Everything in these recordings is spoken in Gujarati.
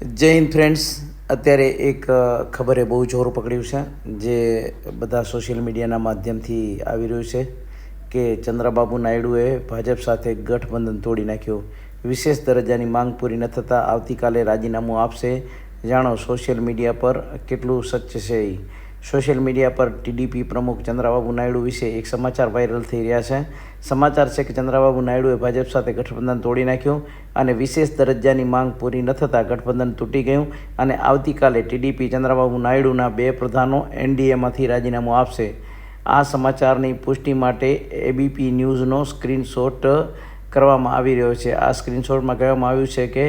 હિન્દ ફ્રેન્ડ્સ અત્યારે એક ખબરે બહુ જોર પકડ્યું છે, જે બધા સોશિયલ મીડિયાના માધ્યમથી આવી રહ્યું છે કે ચંદ્રબાબુ નાયડુએ ભાજપ સાથે ગઠબંધન તોડી નાખ્યું. વિશેષ દરજ્જાની માંગ પૂરી ન થતાં આવતીકાલે રાજીનામું આપશે. જાણો સોશિયલ મીડિયા પર કેટલું સચ્ચ છે એ સોશિયલ મીડિયા પર ટીડીપી પ્રમુખ ચંદ્રબાબુ નાયડુ વિશે એક સમાચાર વાયરલ થઈ રહ્યા છે. સમાચાર છે કે ચંદ્રબાબુ નાયડુએ ભાજપ સાથે ગઠબંધન તોડી નાખ્યું અને વિશેષ દરજ્જાની માંગ પૂરી ન થતાં ગઠબંધન તૂટી ગયું અને આવતીકાલે ટીડીપી ચંદ્રબાબુ નાયડુના બે પ્રધાનો એનડીએમાંથી રાજીનામું આપશે. આ સમાચારની પુષ્ટિ માટે એબીપી ન્યૂઝનો સ્ક્રીનશોટ કરવામાં આવી રહ્યો છે. આ સ્ક્રીનશોટમાં કહેવામાં આવ્યું છે કે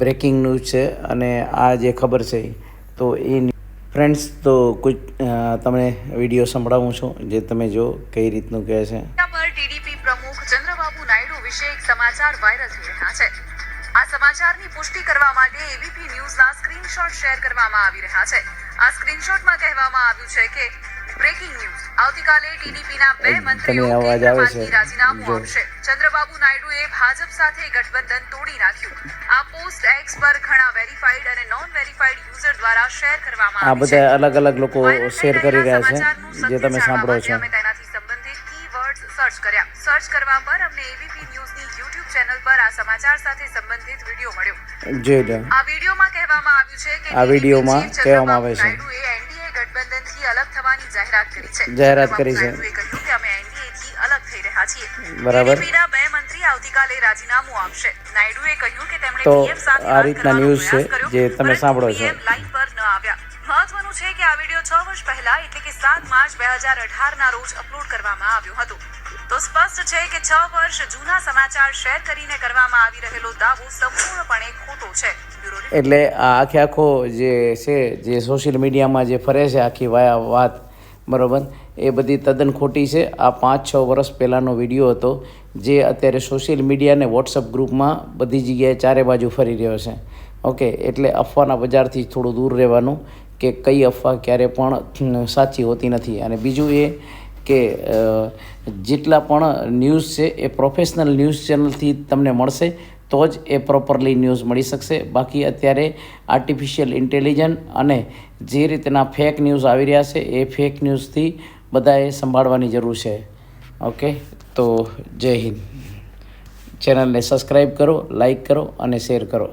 બ્રેકિંગ ન્યૂઝ છે અને આ જે ખબર છે, તો એ ફ્રેન્ડ્સ તો અ, તમને વીડિયો સંભળાવું છું જે તમે જો કઈ રીતનું કહે છે? પર ટીડીપી પ્રમુખ ચંદ્રબાબુ નાયડુ વિશે એક સમાચાર વાયરલ થઈ રહ્યા છે. આ સમાચારની પુષ્ટિ કરવા માટે એબીપી ન્યૂઝના સ્ક્રીનશોટ શેર કરવામાં આવી રહ્યા છે. આ સ્ક્રીનશોટમાં કહેવામાં આવ્યું છે કે બ્રેકિંગ ન્યૂઝ આવતીકાલે ટીડીપીના બે મંત્રીઓ અવાજ આવે છે? કેન્દ્રમાંથી રાજીનામું આપશે. ચંદ્રબાબુ નાયડુએ ભાજપ સાથે ગઠબંધન તોડી નાખ્યું. આ પોસ્ટ એક્સ પર ઘણા વેરીફાઈડ અને નોન વેરીફાઈડ યુઝર દ્વારા શેર કરવામાં આ બધા અલગ અલગ લોકો શેર કરી રહ્યા છે જે તમે સાંભળો છો. અમે તેનાથી સંબંધિત કીવર્ડ્સ સર્ચ કર્યા. સર્ચ કરવા પર અમને એબીપી ન્યૂઝની યુટ્યુબ ચેનલ પર આ સમાચાર સાથે સંબંધિત વીડિયો મળ્યો. લો. આ વિડીયોમાં કહેવામાં આવ્યું છે કે આ વિડીયોમાં કહેવામાં આવે છે. અલગ થવાની જાહેરાત કરી છે જાહેરાત કરી છે. કહ્યું કે અમે NDA થી અલગ થઈ રહ્યા છીએ બરાબર. બે મંત્રી આવતીકાલે રાજીનામું આપશે નાયડુએ કહ્યું કે તેમણે સાથે આ રીતના ન્યૂઝ છે જે તમે સાંભળો છો. લાઈન પર ન આવ્યા મહત્વનું છે કે આ વીડિયો છ વર્ષ પહેલા એટલે કે સાત માર્ચ બે હજાર અઢાર ના રોજ અપલોડ કરવામાં આવ્યો હતો તો સ્પષ્ટ છે કે છ વર્ષ જૂના સમાચાર શેર કરીને કરવામાં આવી રહેલો દાવો સંપૂર્ણપણે ખોટો છે. એટલે આ આખે આખો જે છે, જે સોશિયલ મીડિયામાં જે ફરે છે, આખી વાત, બરાબર, એ બધી તદ્દન ખોટી છે. આ પાંચ, છ વર્ષ પહેલાંનો વીડિયો હતો, જે અત્યારે સોશિયલ મીડિયા અને વોટ્સઅપ ગ્રુપમાં બધી જગ્યાએ ચારે બાજુ ફરી રહ્યો છે. ઓકે, એટલે અફવાના બજારથી થોડું દૂર રહેવાનું, કે કઈ અફવા ક્યારે પણ સાચી હોતી નથી. અને બીજું એ કે જેટલા પણ ન્યૂઝ છે એ પ્રોફેશનલ ન્યૂઝ ચેનલથી તમને મળશે, તો જ એ પ્રોપરલી ન્યૂઝ મળી શકશે. બાકી અત્યારે આર્ટિફિશિયલ ઇન્ટેલિજન્ટ અને જે રીતના ફેક ન્યૂઝ આવી રહ્યા છે, એ ફેક ન્યૂઝથી બધાએ સંભાળવાની જરૂર છે. ઓકે તો જય હિન્દ. ચેનલને સબસ્ક્રાઈબ કરો લાઈક કરો અને શેર કરો.